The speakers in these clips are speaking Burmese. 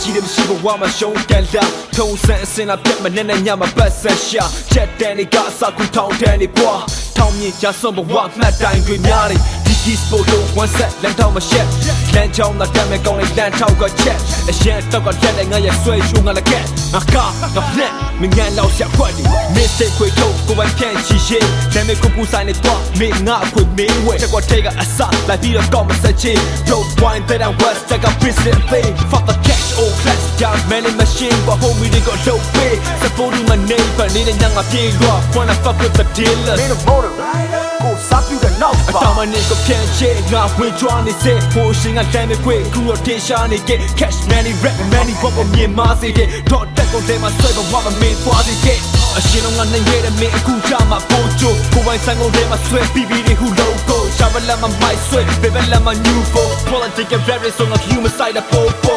strategy တွေမရှိဘဝမှာရှုံးတယ်လားထုံးစံအစင်လာပြတ်မနဲ့နဲ့ညမှာပတ်ဆက်ရှာချက်တန်တွေကအစကူထောင်းတန်တွေပွားထောင်းမြင့်ရဆုံးဘဝမှတ်တိုင်းတွေများတယ် ဒီကီစပိုလိုဝန်ဆက်လန်ထောင်းမရှက်လန်ချောင်းကတမ်းမဲ့ကောင်းတဲ့လန်ထောက်ကချက်အရင်တော့ကလက်နဲ့ငါရဲ့ဆွဲချိုးငါလည်းကက်ငါကငါဖလက်မငန်လောက်ချက်ခွက်ဒီ mistake ခွေထုတ်ကိုပိုင်ဖြန့်ချီရှေးဒါမဲ့ကိုပူဆိုင်နေတော့မင်းငါအခွေမင်းဝဲချက်ကွက်ထဲကအစလိုက်ပြီးတော့ကောင်းမဆက်ချေ don't wine that I was like a business thing fuck the cash oh class down man in machine but homie they got low pay support my neighbor နေတဲ့ညငါပြေးလွာ wanna fuck with the dealers မင်းတို့ motor ကို စားပြတဲ့နောက်အပါတောင်မနေကိုပြန်ချေငါဝင်ကြွားနေစေဟိုရှင်ကတမ်းမခွေခုတော့တင်ရှာနေက cash money rap money ဘောပေါ်မြင်မစေတဲ့တော့တက်ကုန်တဲ့မှာဆွဲပေါ်မှာမင်းသွားစေတဲ့အရှင်တော့ငါနိုင်ရတဲ့မင်းအခုချမှာပို့ချိုကိုပိုင်ဆိုင်ကုန်တဲ့မှာဆွဲပြီးပြီးတွေဟူ logo ရှာဗလာမှာမိုက်ဆွဲဘယ်ဘက်လာမှာ new phone politics and rap song of human side of popo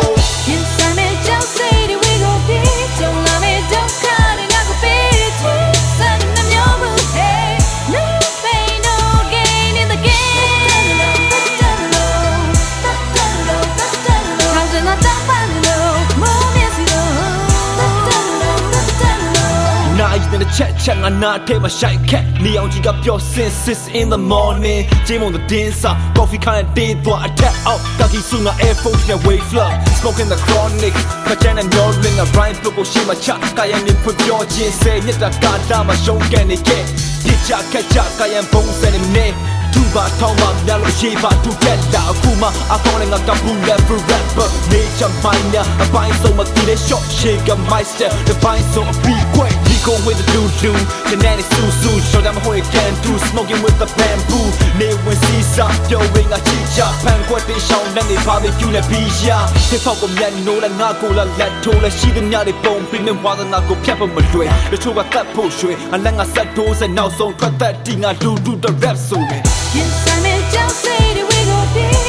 Night in the chat chat ငါနာထဲမှာရှိုက်ခက်လီအောင်ကြီးကပျော်စင် sis in the morning ဂျင်းမွန် the dancer coffee kind of day သွား attack out ကကီဆူငါ air force နဲ့ wave flow smoking the chronic ကကြမ်းနဲ့ no ring a rhyme ပုတ်ကိုရှိမှချကာယနေဖွင့်ပြောခြင်းစေညက်တာကာတာမှာရှုံးကန်နေခဲ့ပြစ်ချခက်ချကာယံဘုံစနေနေသူပါထောင်းပါမြလို့ရှိပါသူကက်လာအခုမှအကောင်းနဲ့ငါကဘူး level rapper nature miner အပိုင်းဆုံးမတီးတဲ့ shot shaker meister ဒီပိုင်းဆုံးအပြီးခွဲ Go with the doo doo, genetic su su. Show them how it can do. Smoking with the bamboo. They when see some yo ring a chicha. Pan quite they show them they barbecue le bisha. Hip hop ကိုမြန်နိုးလဲငါကိုလာလက်ထိုးလဲရှိသမျှတွေပုံပြီးနေဝါသနာကိုဖြတ်ဖို့မလွယ်တချို့ကတတ်ဖို့ရွှေအလန့်ကဆက်တိုးစနောက်ဆုံးထွက်သက်တီငါဒူဒူတဲ့ rap ဆိုရင်ရင်ဆိုင်မဲ့ကြောက်စိတ်တွေဝေကိုပြီး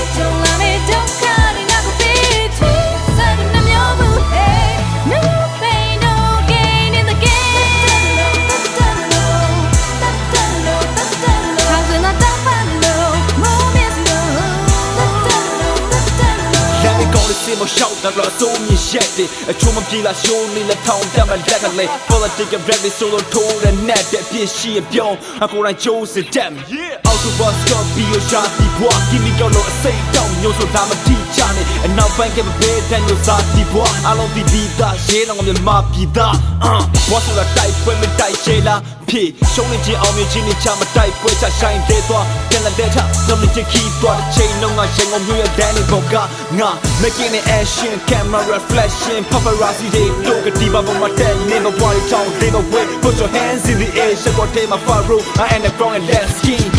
me go to see my shout that blood so me shit it a chuma pila show me la town down my leg like politic and rap solo told and net that ပြရှိအပြောင်းအကိုတိုင်းချိုးစစ်တက် yeah out to bus go be your shot the boy give me go လို့အစိတ်တောင်းမျိုးဆိုတာမတိချနဲ့အနောက်ပိုင်းကဘေးတန်မျိုးစားဒီ boy အလုံးဒီဒီသားရေးတော့ငါမြမပြည်သား boss ဆိုတာတိုက်ပွဲမတိုက်ရှေလားဖြည့်ရှုံးနေခြင်းအောင်မြင်ခြင်းနဲ့ချမတိုက်ပွဲချဆိုင်တဲ့သွားပြန်လာတဲ့ထလုံးနေချခီးသွားတဲ့ချိန်လုံးကရင်ကုန်မျိုးရဲ့ဒန်နေဘောကငါ making it action camera reflection paparazzi they look at the bubble my ten nigga body town they go way put your hands in the air shake what take my faro I am the ground and let's king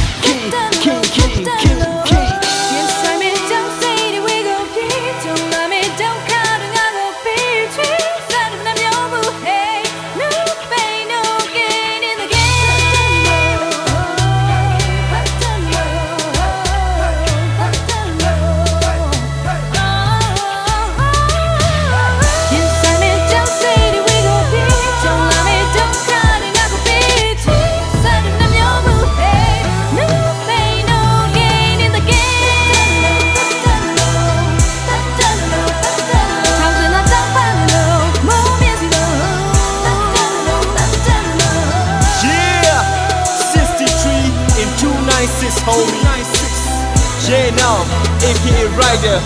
yeah now aka rider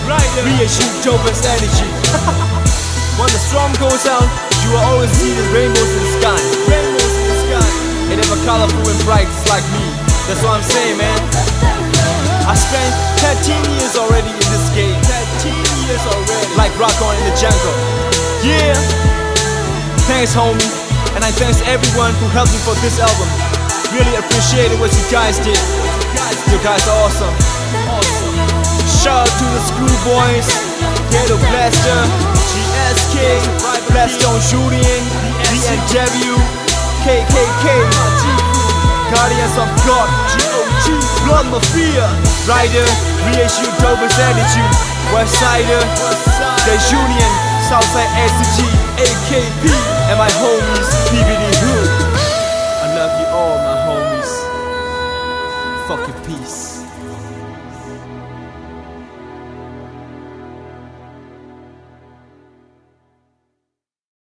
reissue Jobin's energy. When the storm goes out you will always see the rainbows in the sky. Rainbows in the sky. It never colorful and bright just like me. That's what I'm saying man. I spent 13 years already in this game. 13 years already. Like rock on in the jungle. Yeah. Thanks homie. And I thanks everyone who helped me for this album really appreciated what you guys did. You guys are awesome. Shout out to the schoolboys. Ghetto Blaster, GSK, Blackstone Julian, BNW, KKK, Guardians of God, GOG, Blood Mafia, Rider, reissue Dope Attitude, Westsider, The Union, Southside SG, AKP, and my homies, PBD Hood. Fucking peace.